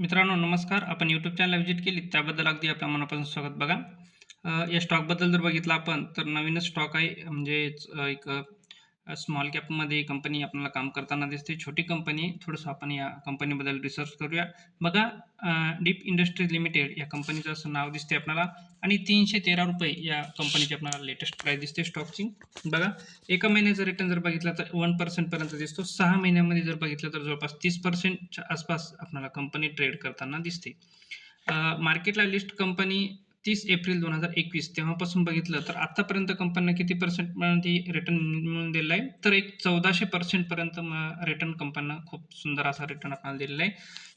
मित्रांनो नमस्कार. आपण यूट्यूब चॅनल व्हिजिट केली त्याबद्दल अगदी आपल्या मनापासून स्वागत बघा. या स्टॉकबद्दल जर बघितलं आपण तर नवीनच स्टॉक आहे. म्हणजेच एक स्मॉल कॅपमध्ये कंपनी आपल्याला काम करताना दिसते. छोटी कंपनी थोडंसं आपण या कंपनीबद्दल रिसर्च करूया. बघा डीप इंडस्ट्रीज लिमिटेड या कंपनीचं असं नाव दिसते आपल्याला. आणि तीनशे तेरा रुपये या कंपनीची आपल्याला लेटेस्ट प्राईस दिसते स्टॉकची बघा एका महिन्याचा रिटर्न जर बघितला तर वन पर्सेंटपर्यंत दिसतो. सहा महिन्यामध्ये जर बघितलं तर जवळपास तीस पर्सेंटच्या आसपास आपल्याला कंपनी ट्रेड करताना दिसते. मार्केटला लिस्ट कंपनी तीस एप्रिल दोन हजार एकवीस तेव्हापासून बघितलं तर आतापर्यंत कंपनीने किती पर्सेंटमध्ये रिटर्न मिळून दिलेला आहे? तर एक चौदाशे पर्सेंटपर्यंत रिटर्न कंपनीनं खूप सुंदर असा रिटर्न आपल्याला दिलेला आहे.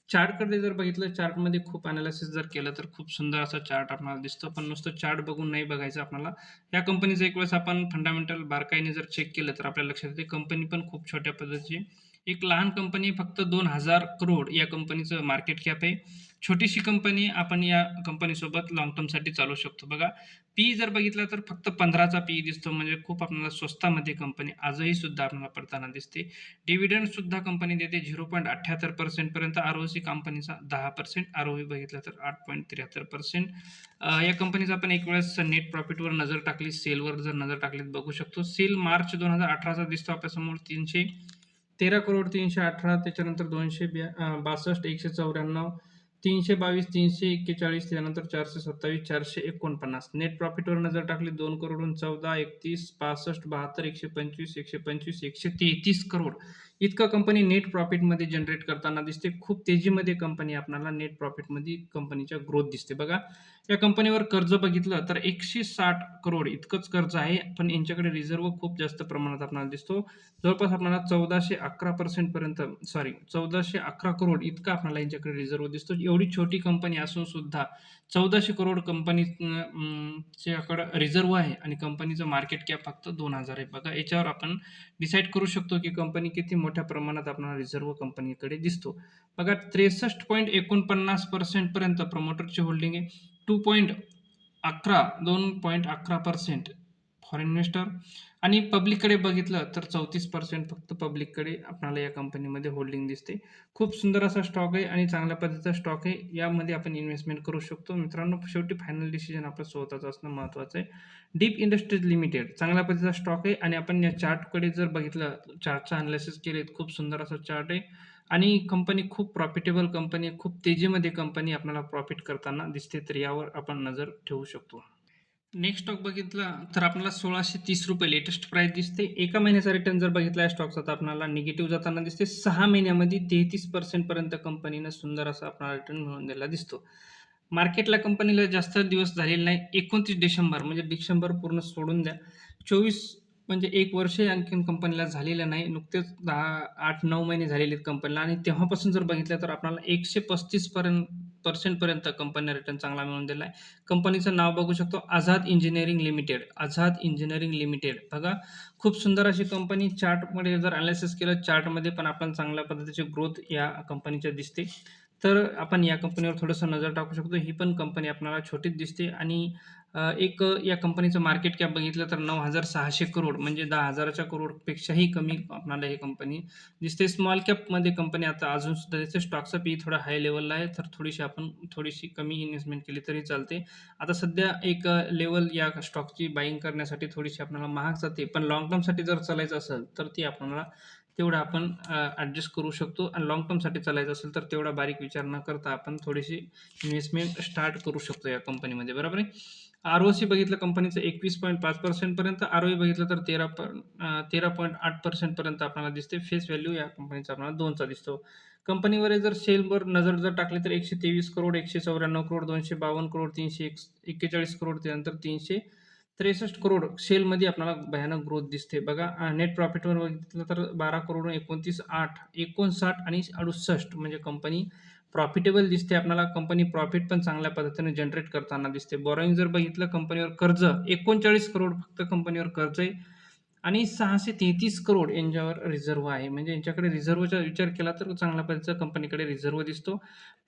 चार्टकडे जर बघितलं चार्टमध्ये खूप अनालिसिस जर केलं तर खूप सुंदर असा चार्ट आपल्याला दिसतो. पण नुसतं चार्ट बघून नाही बघायचं आपल्याला या कंपनीचं एक वेळेस आपण फंडामेंटल बारकाईने जर चेक केलं तर आपल्या लक्षात येते कंपनी पण खूप छोट्या पद्धतीची एक लहान कंपनी फक्त दोन हजार करोड या कंपनीचं मार्केट कॅप आहे. छोटीशी कंपनी आपण या कंपनीसोबत लॉंग टर्मसाठी चालू शकतो. बघा पी जर बघितला तर फक्त पंधराचा पी दिसतो म्हणजे खूप आपल्याला स्वस्तामध्ये कंपनी आजही सुद्धा आपल्याला पडताना दिसते. डिव्हिडंडसुद्धा कंपनी देते झिरो पॉईंट अठ्ठ्याहत्तर पर्सेंटपर्यंत आर ओ सी कंपनीचा दहा पर्सेंट आर ओ बघितलं तर आठ पॉईंट त्र्याहत्तर पर्सेंट या कंपनीचा आपण एक वेळेस नेट प्रॉफिटवर नजर टाकली सेलवर जर नजर टाकली तर बघू शकतो. सेल मार्च दोन हजार अठराचा दिसतो आपल्यासमोर तीनशे तेरा करोड तीनशे अठरा त्याच्यानंतर दोनशे ब्या बासष्ट एकशे चौऱ्याण्णव तीनशे बावीस तीनशे एक्केचाळीस त्यानंतर चारशे सत्तावीस चारशे एकोणपन्नास. नेट प्रॉफिटवर नजर टाकली दोन करोडून चौदा एकतीस पासष्ट बहात्तर एकशे पंचवीस एकशे पंचवीस एकशे तेहतीस करोड. इतकं कंपनी नेट प्रॉफिटमध्ये जनरेट करताना दिसते. खूप तेजीमध्ये कंपनी आपल्याला नेट प्रॉफिटमध्ये कंपनीच्या ग्रोथ दिसते. बघा या कंपनीवर कर्ज बघितलं तर एकशे साठ करोड इतकंच कर्ज आहे पण यांच्याकडे रिझर्व खूप जास्त प्रमाणात आपल्याला दिसतो. जवळपास आपल्याला चौदाशे अकरा पर्सेंटपर्यंत सॉरी चौदाशे अकरा करोड इतका आपल्याला यांच्याकडे रिझर्व दिसतो. एवढी छोटी कंपनी असून सुद्धा चौदाशे करोड कंपनी च्याकडं रिझर्व आहे आणि कंपनीचं मार्केट कॅप फक्त दोन हजार आहे. बघा याच्यावर आपण डिसाईड करू शकतो की कंपनी किती मोठी मोठ्या प्रमाणात आपल्याला रिझर्व कंपनीकडे दिसतो. बघा त्रेसष्ट पॉईंट एकोणपन्नास पर्सेंटपर्यंत प्रमोटरची होल्डिंग आहे. टू पॉईंट अकरा दोन पॉईंट अकरा पर्सेंट फॉरेन इन्व्हेस्टर. आणि पब्लिककडे बघितलं तर चौतीस पर्सेंट फक्त पब्लिककडे आपणाला या कंपनीमध्ये होल्डिंग दिसते. खूप सुंदर असा स्टॉक आहे आणि चांगल्या पद्धतीचा स्टॉक आहे. यामध्ये आपण इन्व्हेस्टमेंट करू शकतो. मित्रांनो शेवटी फायनल डिसिजन आपलं स्वतःचं असणं महत्त्वाचं आहे. डीप इंडस्ट्रीज लिमिटेड चांगल्या पद्धतीचा स्टॉक आहे आणि आपण या चार्टकडे जर बघितलं चार्टचं अनालिसिस केले खूप सुंदर असा चार्ट आहे. आणि कंपनी खूप प्रॉफिटेबल कंपनी आहे. खूप तेजीमध्ये कंपनी आपल्याला प्रॉफिट करताना दिसते तर यावर आपण नजर ठेवू शकतो. नेक्स्ट स्टॉक बघितला तर आपल्याला सोळाशे तीस रुपये लेटेस्ट प्राइस दिसते. एका महिन्याचा रिटर्न जर बघितला या स्टॉकचा तर आपल्याला निगेटिव्ह जाताना दिसते. सहा महिन्यामध्ये तेहतीस पर्सेंटपर्यंत कंपनीनं सुंदर असा आपला रिटर्न मिळवून द्यायला दिसतो. मार्केटला कंपनीला जास्त दिवस झालेले नाही. एकोणतीस डिसेंबर म्हणजे डिसेंबर पूर्ण सोडून द्या. चोवीस म्हणजे एक वर्ष आणखीन कंपनीला झालेलं नाही. नुकतेच दहा आठ नऊ महिने झालेले आहेत कंपनीला आणि तेव्हापासून जर बघितलं तर आपल्याला एकशे पस्तीसपर्यंत पर्सेंटपर्यंत कंपनीने रिटर्न चांगला मिळून दिला आहे कंपनीचं नाव बघू शकतो Azad engineering limited Azad engineering limited बघा खूप सुंदर अशी कंपनी चार्टमध्ये जर अनालिसिस केलं चार्टमध्ये पण आपण चांगल्या पद्धतीची ग्रोथ या कंपनीच्या दिसते. तर आपण या कंपनीवर थोडंसं नजर टाकू शकतो. ही पण कंपनी आपल्याला छोटीच दिसते. आणि एक या कंपनीचं मार्केट कॅप बघितलं तर नऊ हजार सहाशे करोड म्हणजे दहा हजाराच्या करोडपेक्षाही कमी आपल्याला ही कंपनी दिसते. स्मॉल कॅपमध्ये कंपनी आता अजून सुद्धा दिसते. स्टॉकचा पी थोडा हाय लेवलला आहे. तर थोडीशी आपण थोडीशी कमी इन्व्हेस्टमेंट केली तरी चालते. आता सध्या एक लेवल या स्टॉकची बाईंग करण्यासाठी थोडीशी आपल्याला महाग जाते. पण लॉंग टर्मसाठी जर चालायचं असेल तर ती आपल्याला तेवढं आपण ॲडजस्ट करू शकतो. आणि लॉंग टर्मसाठी चालायचं असेल तर तेवढा बारीक विचार न करता आपण थोडीशी इन्व्हेस्टमेंट स्टार्ट करू शकतो या कंपनीमध्ये बरोबर आहे? आर ओ सी बघितलं कंपनीचं एकवीस पॉईंट पाच पर्सेंटपर्यंत आर ओ बघितलं तर तेरा प तेरा पॉईंट आठ पर्सेंटपर्यंत आपल्याला दिसते फेस व्हॅल्यू या कंपनीचा आपल्याला दोनचा दिसतो. कंपनीवर जर सेलवर नजर जर टाकली तर एकशे तेवीस करोड एकशे चौऱ्याण्णव करोड दोनशे बावन्न करोड तीनशे एक एक्केचाळीस करोड त्यानंतर तीनशे त्रेसष्ट करोड सेलमध्ये आपल्याला भयानक ग्रोथ दिसते. बघा नेट प्रॉफिटवर बघितलं तर बारा करोड एकोणतीस आठ एकोणसाठ आणि अडुसष्ट म्हणजे कंपनी प्रॉफिटेबल दिसते. आपल्याला कंपनी प्रॉफिट पण चांगल्या पद्धतीने जनरेट करताना दिसते. बॉरोईंग जर बघितलं कंपनीवर कर्ज एकोणचाळीस करोड फक्त कंपनीवर कर्ज आहे. आणि सहाशे तेहतीस करोड यांच्यावर रिझर्व आहे. म्हणजे यांच्याकडे रिझर्वचा विचार केला तर चांगल्या पद्धतीचा कंपनीकडे रिझर्व दिसतो.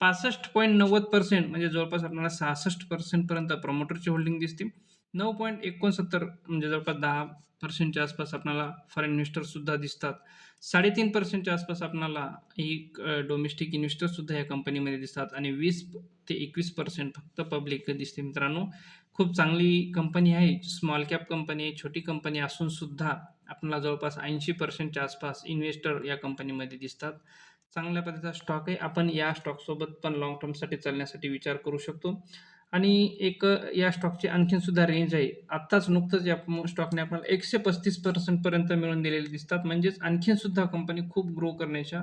पासष्ट पॉईंट नव्वद पर्सेंट म्हणजे जवळपास आपल्याला सहासष्ट पर्सेंटपर्यंत प्रमोटरची होल्डिंग दिसते. नऊ पॉईंट एकोणसत्तर म्हणजे जवळपास दहा पर्सेंटच्या आसपास आपल्याला फॉरेन इन्व्हेस्टरसुद्धा दिसतात. साडेतीन पर्सेंटच्या आसपास आपल्याला एक डोमेस्टिक इन्व्हेस्टरसुद्धा या कंपनीमध्ये दिसतात आणि वीस ते एकवीस पर्सेंट फक्त पब्लिक दिसते मित्रांनो. खूप चांगली कंपनी आहे स्मॉल कॅप कंपनी आहे छोटी कंपनी असूनसुद्धा आपल्याला जवळपास ऐंशी पर्सेंटच्या आसपास इन्व्हेस्टर या कंपनीमध्ये दिसतात. चांगल्या पद्धतीचा स्टॉक आहे. आपण या स्टॉकसोबत पण लाँग टर्मसाठी चालण्यासाठी विचार करू शकतो. आणि एक या स्टॉकची आणखीन सुद्धा रेंज आहे. आत्ताच नुकतंच या स्टॉकने आपल्याला एकशे पस्तीस पर्सेंटपर्यंत मिळून दिलेले दिसतात. म्हणजेच आणखीन सुद्धा कंपनी खूप ग्रो करण्याच्या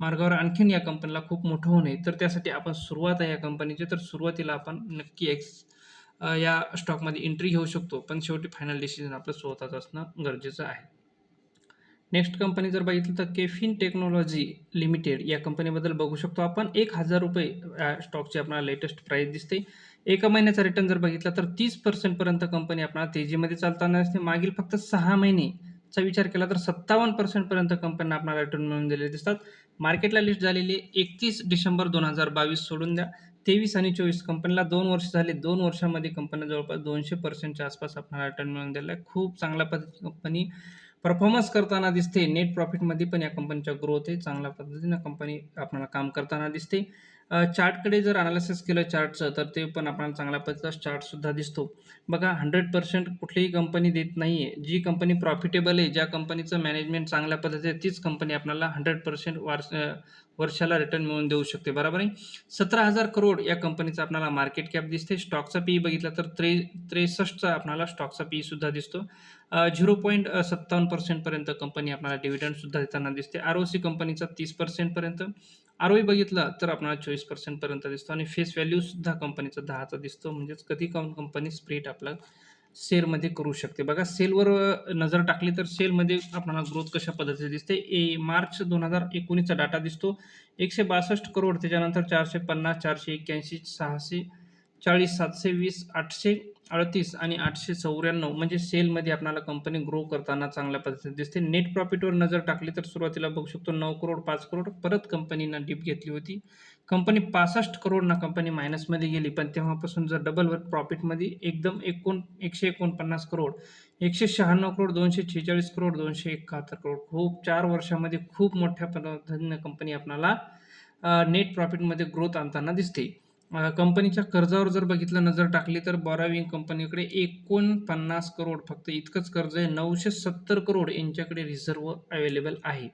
मार्गावर आणखीन या कंपनीला खूप मोठं होऊ नये तर त्यासाठी आपण सुरुवात आहे या कंपनीची तर सुरुवातीला आपण नक्की एक्स या स्टॉकमध्ये एंट्री घेऊ शकतो. पण शेवटी फायनल डिसिजन आपलं स्वतःच असणं गरजेचं आहे. नेक्स्ट कंपनी जर बघितलं तर केफिन टेक्नॉलॉजी लिमिटेड या कंपनीबद्दल बघू शकतो. आपण एक हजार रुपये स्टॉकची आपल्याला लेटेस्ट प्राईस दिसते. एका महिन्याचा रिटर्न जर बघितला तर तीस पर्सेंटपर्यंत कंपनी आपल्याला तेजीमध्ये चालताना दिसते. मागील फक्त सहा महिनेचा विचार केला तर सत्तावन्न पर्सेंटपर्यंत कंपन्या आपल्याला रिटर्न मिळून दिलेले दिसतात. मार्केटला लिस्ट झालेली एकतीस डिसेंबर दोन हजार बावीस सोडून द्या. तेवीस आणि चोवीस कंपनीला दोन वर्ष झाले. दोन वर्षामध्ये कंपन्या जवळपास दोनशे पर्सेंटच्या आसपास आपल्याला रिटर्न मिळून दिलेला आहे. खूप चांगल्या पद्धतीने कंपनी परफॉर्मन्स करताना दिसते. नेट प्रॉफिटमध्ये पण या कंपनीचा ग्रोथ आहे. चांगल्या पद्धतीनं कंपनी आपल्याला काम करताना दिसते. चार्टकडे जर अनालिसिस केलं चार्टचं तर ते पण आपल्याला चांगल्या पद्धतीचा चार्टसुद्धा दिसतो. बघा हंड्रेड पर्सेंट कुठलीही कंपनी देत नाही आहे जी कंपनी प्रॉफिटेबल आहे ज्या कंपनीचं मॅनेजमेंट चांगल्या पद्धतीने आहे, तीच कंपनी आपल्याला हंड्रेड पर्सेंट वार्ष वर्षाला रिटर्न मिळवून देऊ शकते. बरोबर आहे? सतरा हजार करोड या कंपनीचा आपल्याला मार्केट कॅप दिसते. स्टॉकचा पी बघितला तर त्रे त्रेसष्टचा आपल्याला स्टॉकचा पी सुद्धा दिसतो. झिरो पॉईंट सत्तावन्न पर्सेंटपर्यंत कंपनी आपल्याला डिव्हिडंडसुद्धा देताना दिसते. आर ओ सी कंपनीचा तीस पर्सेंटपर्यंत आर ओ बघितलं तर आपल्याला चोवीस पर्सेंटपर्यंत दिसतो आणि फेस व्हॅल्यूसुद्धा कंपनीचा दहाचा दिसतो. म्हणजेच कधी कम कंपनी स्प्रेट आपला सेलमध्ये करू शकते. बघा सेलवर नजर टाकली तर सेलमध्ये आपल्याला ग्रोथ कशा पद्धतीचे दिसते? ए मार्च दोन हजार एकोणीसचा डाटा दिसतो. एकशे बासष्ट करोड त्याच्यानंतर चारशे पन्नास चारशे एक्क्याऐंशी सहाशे चाळीस सातशे वीस आठशे अडतीस आणि आठशे चौऱ्याण्णव म्हणजे सेलमध्ये आपल्याला कंपनी ग्रो करताना चांगल्या पद्धतीने दिसते. नेट प्रॉफिटवर नजर टाकली तर सुरुवातीला बघू शकतो नऊ करोड पाच करोड परत कंपनीनं डीप घेतली होती. कंपनी पासष्ट करोडना कंपनी मायनसमध्ये गेली पण तेव्हापासून जर डबल प्रॉफिटमध्ये एकदम एकोण एकशे एकोणपन्नास करोड एकशे शहाण्णव करोड दोनशे छेचाळीस करोड दोनशे एकाहत्तर करोड खूप चार वर्षामध्ये खूप मोठ्या पद्धतीनं कंपनी आपल्याला नेट प्रॉफिटमध्ये ग्रोथ आणताना दिसते. कंपनीच्या कर्जावर जर बघितलं नजर टाकली तर बॉराविंग कंपनीकडे एकोणपन्नास करोड फक्त इतकंच कर्ज आहे. नऊशे सत्तर करोड यांच्याकडे रिझर्व अवेलेबल आहे.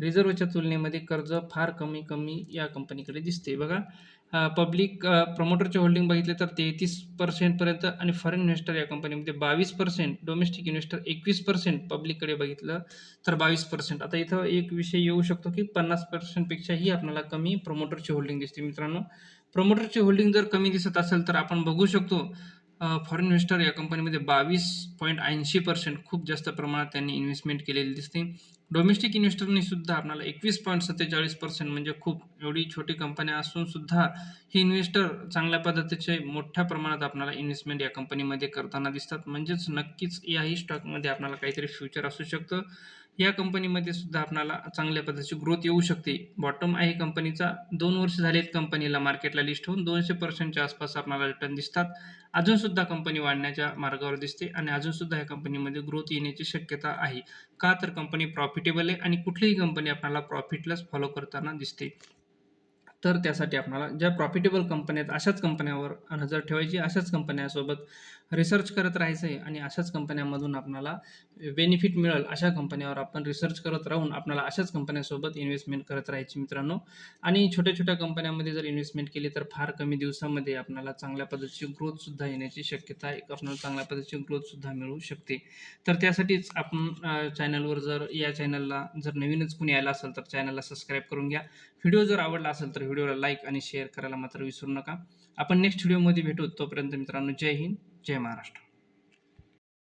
रिझर्वच्या तुलनेमध्ये कर्ज फार कमी कमी या कंपनीकडे दिसते. बघा पब्लिक प्रमोटरचे होल्डिंग बघितले तर तेहतीस पर्सेंटपर्यंत आणि फॉरेन इन्व्हेस्टर या कंपनीमध्ये बावीस पर्सेंट डोमेस्टिक इन्व्हेस्टर एकवीस पर्सेंट पब्लिककडे बघितलं तर बावीस पर्सेंट आता इथं एक विषय येऊ शकतो की पन्नास पर्सेंटपेक्षाही आपल्याला कमी प्रमोटरची होल्डिंग दिसते मित्रांनो. प्रमोटरची होल्डिंग जर कमी दिसत असेल तर आपण बघू शकतो फॉरेन इन्व्हेस्टर या कंपनीमध्ये बावीस पॉईंट ऐंशी पर्सेंट खूप जास्त प्रमाणात त्यांनी इन्व्हेस्टमेंट केलेली दिसते. डोमेस्टिक इन्व्हेस्टरनी सुद्धा आपल्याला एकवीस पॉईंट सत्तेचाळीस पर्सेंट म्हणजे खूप एवढी छोटी कंपन्या असून सुद्धा ही इन्व्हेस्टर चांगल्या पद्धतीचे मोठ्या प्रमाणात आपल्याला इन्व्हेस्टमेंट या कंपनीमध्ये करताना दिसतात. म्हणजेच नक्कीच याही स्टॉकमध्ये आपल्याला काहीतरी फ्युचर असू शकतं. या कंपनीमध्ये सुद्धा आपणाला चांगल्या पद्धतीची ग्रोथ येऊ शकते. बॉटम आहे कंपनीचा दोन वर्ष झालेत कंपनीला मार्केटला लिस्ट होऊन दोनशे पर्सेंटच्या आसपास आपणाला रिटर्न दिसतात. अजून सुद्धा कंपनी वाढण्याच्या मार्गावर दिसते आणि अजून सुद्धा या कंपनीमध्ये ग्रोथ येण्याची शक्यता आहे. का तर कंपनी प्रॉफिटेबल आहे आणि कुठलीही कंपनी आपल्याला प्रॉफिटलाच फॉलो करताना दिसते. तर त्यासाठी आपल्याला ज्या प्रॉफिटेबल कंपन्या आहेत अशाच कंपन्यावर नजर ठेवायची अशाच कंपन्यासोबत रिसर्च करत राहायचं आहे आणि अशाच कंपन्यामधून आपल्याला बेनिफिट मिळेल अशा कंपन्यावर आपण रिसर्च करत राहून आपल्याला अशाच कंपन्यासोबत इन्व्हेस्टमेंट करत राहायची मित्रांनो. आणि छोट्या छोट्या कंपन्यामध्ये जर इन्व्हेस्टमेंट केली तर फार कमी दिवसामध्ये आपल्याला चांगल्या पद्धतीची ग्रोथसुद्धा येण्याची शक्यता आहे आपल्याला चांगल्या पद्धतीची ग्रोथसुद्धा मिळू शकते. तर त्यासाठीच आपण चॅनलवर जर या चॅनलला जर नवीनच कुणी आला असेल तर चॅनलला सबस्क्राईब करून घ्या. व्हिडिओ जर आवडला असेल तर व्हिडिओला लाईक आणि शेअर करायला मात्र विसरू नका. आपण नेक्स्ट व्हिडिओमध्ये भेटू. तोपर्यंत मित्रांनो जय हिंद जय महाराष्ट्र.